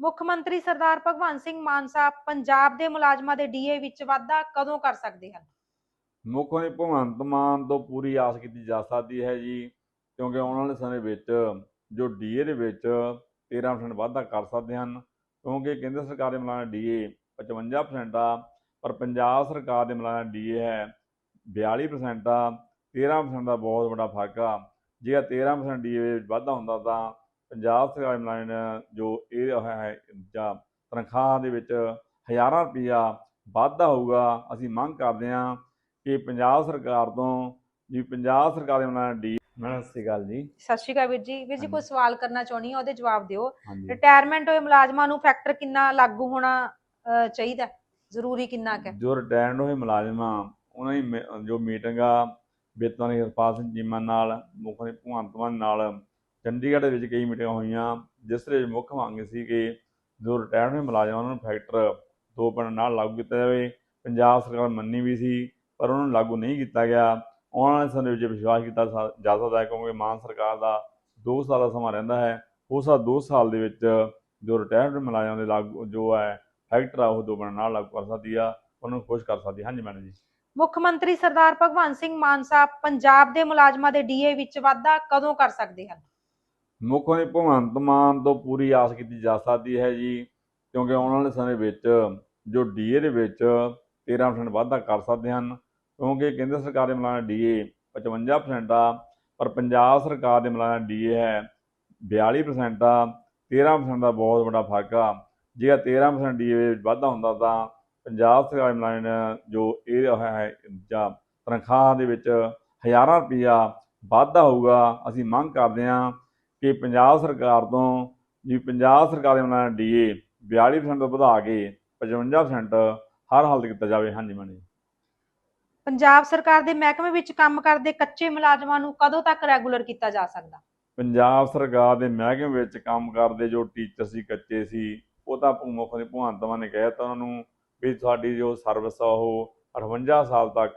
ਮੁੱਖ ਮੰਤਰੀ ਸਰਦਾਰ ਭਗਵੰਤ ਸਿੰਘ ਮਾਨ ਸਾਹਿਬ ਪੰਜਾਬ ਦੇ ਮੁਲਾਜ਼ਮਾਂ ਦੇ ਡੀਏ ਵਿੱਚ ਵਾਧਾ ਕਦੋਂ ਕਰ ਸਕਦੇ ਹਨ? ਮੁੱਖ ਮੰਤਰੀ ਭਗਵੰਤ ਮਾਨ ਤੋਂ ਪੂਰੀ ਆਸ ਕੀਤੀ ਜਾ ਸਕਦੀ ਹੈ ਜੀ, ਕਿਉਂਕਿ ਆਉਣ ਵਾਲੇ ਸਮੇਂ ਵਿੱਚ ਜੋ ਡੀਏ ਦੇ ਵਿੱਚ 13% ਵਾਧਾ ਕਰ ਸਕਦੇ ਹਨ, ਕਿਉਂਕਿ ਕੇਂਦਰ ਸਰਕਾਰ ਦੇ ਮੁਲਾਜ਼ਮ ਡੀਏ 55% ਆ, ਪਰ ਪੰਜਾਬ ਸਰਕਾਰ ਦੇ ਮੁਲਾਜ਼ਮ ਡੀਏ ਹੈ 42% ਆ 13% ਦਾ ਬਹੁਤ ਵੱਡਾ ਫ਼ਰਕ ਆ। ਜੇ 13% ਡੀਏ ਵਿੱਚ ਵਾਧਾ ਹੁੰਦਾ ਤਾਂ ਪੰਜਾਬ ਸਰਕਾਰ ਮੁਲਾਜ਼ਮ ਜੋ ਇਹ ਹੈ ਜਾਂ ਤਨਖਾਹ ਦੇ ਵਿੱਚ ਹਜ਼ਾਰਾਂ ਰੁਪਈਆ ਵਾਧਾ ਹੋਊਗਾ ਅਸੀਂ ਮੰਗ ਕਰਦੇ ਹਾਂ ਕਿ ਪੰਜਾਬ ਸਰਕਾਰ ਤੋਂ ਜੀ ਪੰਜਾਬ ਸਰਕਾਰ ਦੇ ਮੁਲਾਜ਼ਮ ਡੀ ਮੈਂ ਸਤਿ ਅਕਾਲ ਜੀ। ਸਤਿ ਸ਼੍ਰੀ ਅਕਾਲ ਵੀਰ ਜੀ। ਵੀਰ ਜੀ ਕੋਈ। ਸਵਾਲ ਕਰਨਾ ਚਾਹੁੰਦੀ ਹਾਂ ਉਹਦੇ ਜਵਾਬ ਦਿਓ। ਰਿਟਾਇਰਮੈਂਟ ਹੋਏ ਮੁਲਾਜ਼ਮਾਂ ਨੂੰ ਫੈਕਟਰ ਕਿੰਨਾ ਲਾਗੂ ਹੋਣਾ ਚਾਹੀਦਾ? ਜ਼ਰੂਰੀ ਕਿੰਨਾ ਹੈ? ਜੋ ਰਿਟਾਇਰਡ ਹੋਏ ਮੁਲਾਜ਼ਮ ਉਹਨਾਂ ਦੀ ਜੋ ਮੀਟਿੰਗ ਆ ਬੇਤਨ ਹਰਪਾਲ ਸਿੰਘ ਨਾਲ ਮੁੱਖ ਮੰਤਰੀ ਭਗਵੰਤ ਮਾਨ ਨਾਲ ਚੰਡੀਗੜ੍ਹ ਦੇ ਵਿੱਚ ਕਈ ਮੀਟਿੰਗਾਂ ਹੋਈਆਂ, ਜਿਸ ਦੇ ਵਿੱਚ ਮੁੱਖ ਮੰਗ ਸੀ ਕਿ ਜੋ ਰਿਟਾਇਰਡ ਮੁਲਾਜ਼ਮਾਂ ਨੂੰ ਫੈਕਟਰ ਦੋ ਪਿੰਡ ਨਾਲ ਲਾਗੂ ਕੀਤਾ ਜਾਵੇ। ਪੰਜਾਬ ਸਰਕਾਰ ਮੰਨੀ ਵੀ ਸੀ, ਪਰ ਉਹਨੂੰ ਲਾਗੂ ਨਹੀਂ ਕੀਤਾ ਗਿਆ। ਆਉਣ ਵਾਲੇ ਸਮੇਂ ਵਿੱਚ ਵਿਸ਼ਵਾਸ ਕੀਤਾ ਜਾ ਸਕਦਾ ਹੈ ਕਿਉਂਕਿ ਮਾਨ ਸਰਕਾਰ ਦਾ 2 ਸਾਲ ਦਾ ਸਮਾਂ ਰਹਿੰਦਾ ਹੈ। ਉਸ 2 ਸਾਲ ਦੇ ਵਿੱਚ ਜੋ ਰਿਟਾਇਰਡ ਮੁਲਾਜ਼ਮਾਂ ਦੇ ਲਾਗੂ, ਜੋ ਹੈ ਫੈਕਟਰ ਆ, ਉਹ ਦੋ ਪਿੰਡ ਨਾਲ ਲਾਗੂ ਕਰ ਸਕਦੀ ਆ, ਉਹਨਾਂ ਨੂੰ ਖੁਸ਼ ਕਰ ਸਕਦੀ ਹਾਂਜੀ ਮੈਡਮ ਜੀ। ਮੁੱਖ ਮੰਤਰੀ ਸਰਦਾਰ ਭਗਵੰਤ ਸਿੰਘ ਮਾਨ ਸਾਹਿਬ ਪੰਜਾਬ ਦੇ ਮੁਲਾਜ਼ਮਾਂ ਦੇ ਡੀਏ ਵਿੱਚ ਵਾਧਾ ਕਦੋਂ ਕਰ ਸਕਦੇ ਹਨ? ਮੁੱਖ ਮੰਤਰੀ ਭਗਵੰਤ ਮਾਨ ਤੋਂ ਪੂਰੀ ਆਸ ਕੀਤੀ ਜਾ ਸਕਦੀ ਹੈ ਜੀ, ਕਿਉਂਕਿ ਆਉਣ ਵਾਲੇ ਸਮੇਂ ਵਿੱਚ ਜੋ ਡੀਏ ਦੇ ਵਿੱਚ 13% ਵਾਧਾ ਕਰ ਸਕਦੇ ਹਨ, ਕਿਉਂਕਿ ਕੇਂਦਰ ਸਰਕਾਰ ਦੇ ਮੁਲਾਜ਼ਮ ਡੀਏ 55% ਆ, ਪਰ ਪੰਜਾਬ ਸਰਕਾਰ ਦੇ ਮੁਲਾਜ਼ਮ ਡੀਏ ਹੈ 42% ਆ 13% ਦਾ ਬਹੁਤ ਵੱਡਾ ਫ਼ਰਕ ਆ। ਜੇ 13% ਡੀਏ ਵਿੱਚ ਵਾਧਾ ਹੁੰਦਾ ਤਾਂ ਪੰਜਾਬ ਸਰਕਾਰ ਦੇ ਮੁਲਾਜ਼ਮ ਜੋ ਇਹ ਹੈ, ਜਾਂ ਤਨਖਾਹ ਦੇ ਵਿੱਚ ਹਜ਼ਾਰਾਂ ਰੁਪਈਆ ਵਾਧਾ ਹੋਊਗਾ, ਅਸੀਂ ਮੰਗ ਕਰਦੇ ਹਾਂ ਕਿ ਪੰਜਾਬ ਸਰਕਾਰ ਤੋਂ ਜੀ ਪੰਜਾਬ ਸਰਕਾਰ ਦੇ ਮੁਲਾਜ਼ਮ ਡੀਏ 42% ਤੋਂ ਵਧਾ ਕੇ 55% ਹਰ ਹਾਲਤ ਕੀਤਾ ਜਾਵੇ। ਹਾਂਜੀ ਮੈਡਮ ਪੰਜਾਬ ਸਰਕਾਰ ਦੇ ਮਹਿਕਮੇ ਵਿੱਚ ਕੰਮ ਕਰਦੇ ਕੱਚੇ ਮੁਲਾਜ਼ਮਾਂ ਨੂੰ ਕਦੋਂ ਤੱਕ ਰੈਗੂਲਰ ਕੀਤਾ ਜਾ ਸਕਦਾ? ਪੰਜਾਬ ਸਰਕਾਰ ਦੇ ਮਹਿਕਮੇ ਵਿੱਚ ਕੰਮ ਕਰਦੇ ਜੋ ਟੀਚਰ ਸੀ ਕੱਚੇ ਸੀ ਉਹ ਤਾਂ ਮੁੱਖ ਭਗਵੰਤ ਮਾਨ ਨੇ ਕਹਿ ਤਾ ਉਹਨਾਂ ਨੂੰ ਵੀ ਸਾਡੀ ਜੋ ਸਰਵਿਸ ਆ ਉਹ 58 ਸਾਲ ਤੱਕ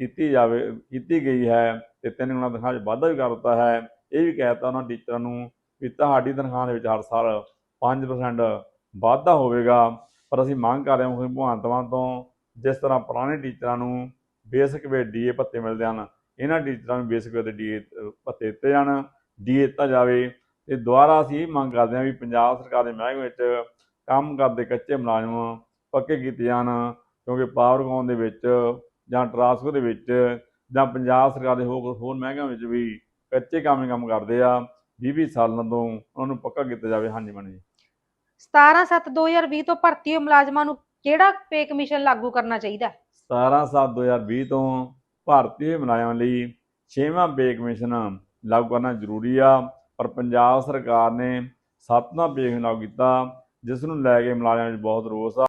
ਕੀਤੀ ਜਾਵੇ ਕੀਤੀ ਗਈ ਹੈ ਤੇ ਤਿੰਨ ਗੁਣਾ ਤਨਖਾਹ 'ਚ ਵਾਧਾ ਵੀ ਕਰ ਦਿੱਤਾ ਹੈ। ਇਹ ਵੀ ਕਹਿ ਤਾ ਉਹਨਾਂ ਟੀਚਰਾਂ ਨੂੰ ਵੀ ਤੁਹਾਡੀ ਤਨਖਾਹ ਦੇ ਵਿੱਚ ਹਰ ਸਾਲ 5% ਵਾਧਾ ਹੋਵੇਗਾ। ਪਰ ਅਸੀਂ ਮੰਗ ਕਰ ਰਹੇ ਹਾਂ ਮੁੱਖ ਭਗਵੰਤ ਮਾਨ ਤੋਂ, ਜਿਸ ਤਰ੍ਹਾਂ ਪੁਰਾਣੇ ਟੀਚਰਾਂ ਨੂੰ ਬੇਸਿਕ ਵੇ ਡੀਏ ਭੱਤੇ ਮਿਲਦੇ ਹਨ, ਇਹਨਾਂ ਟੀਚਰਾਂ ਨੂੰ ਬੇਸਿਕ ਵੇ ਦੇ ਡੀਏ ਭੱਤੇ ਦਿੱਤੇ ਜਾਣ ਡੀਏ ਦਿੱਤਾ ਜਾਵੇ। ਤੇ ਦੁਬਾਰਾ ਅਸੀਂ ਇਹ ਮੰਗ ਕਰਦੇ ਹਾਂ ਵੀ ਪੰਜਾਬ ਸਰਕਾਰ ਦੇ ਮਹਿਕਮੇ ਵਿੱਚ ਕੰਮ ਕਰਦੇ ਕੱਚੇ ਮੁਲਾਜ਼ਮ ਪੱਕੇ ਕੀਤੇ ਜਾਣ, ਕਿਉਂਕਿ ਪਾਵਰਕੌਮ ਦੇ ਵਿੱਚ ਜਾਂ ਟਰਾਂਸਕੋ ਦੇ ਵਿੱਚ ਜਾਂ ਪੰਜਾਬ ਸਰਕਾਰ ਦੇ ਹੋਰ ਹੋਰ ਮਹਿਕਮਿਆਂ ਵਿੱਚ ਵੀ ਕੱਚੇ ਕੰਮ ਹੀ ਕੰਮ ਕਰਦੇ ਆ 20 ਸਾਲਾਂ ਤੋਂ ਉਹਨਾਂ ਨੂੰ ਪੱਕਾ ਕੀਤਾ ਜਾਵੇ ਹਾਂਜੀ ਮੈਡਮ ਜੀ। 17/7/2020 ਤੋਂ ਭਰਤੀ ਹੋਏ ਮੁਲਾਜ਼ਮਾਂ ਨੂੰ ਕਿਹੜਾ ਪੇ ਕਮਿਸ਼ਨ ਲਾਗੂ ਕਰਨਾ ਚਾਹੀਦਾ? ਹੈ 17 7 2020 ਤੋਂ ਭਾਰਤੀ ਹੋਏ ਮੁਲਾਜ਼ਮਾਂ ਲਈ 6ਵਾਂ ਪੇ ਕਮਿਸ਼ਨ ਲਾਗੂ ਕਰਨਾ ਜ਼ਰੂਰੀ ਆ ਪਰ ਪੰਜਾਬ ਸਰਕਾਰ ਨੇ 7ਵਾਂ ਪੇ ਕਮਿਸ਼ਨ ਲਾਗੂ ਕੀਤਾ ਜਿਸ ਨੂੰ ਲੈ ਕੇ ਮੁਲਾਜ਼ਮਾਂ ਵਿੱਚ ਬਹੁਤ ਰੋਸ ਆ।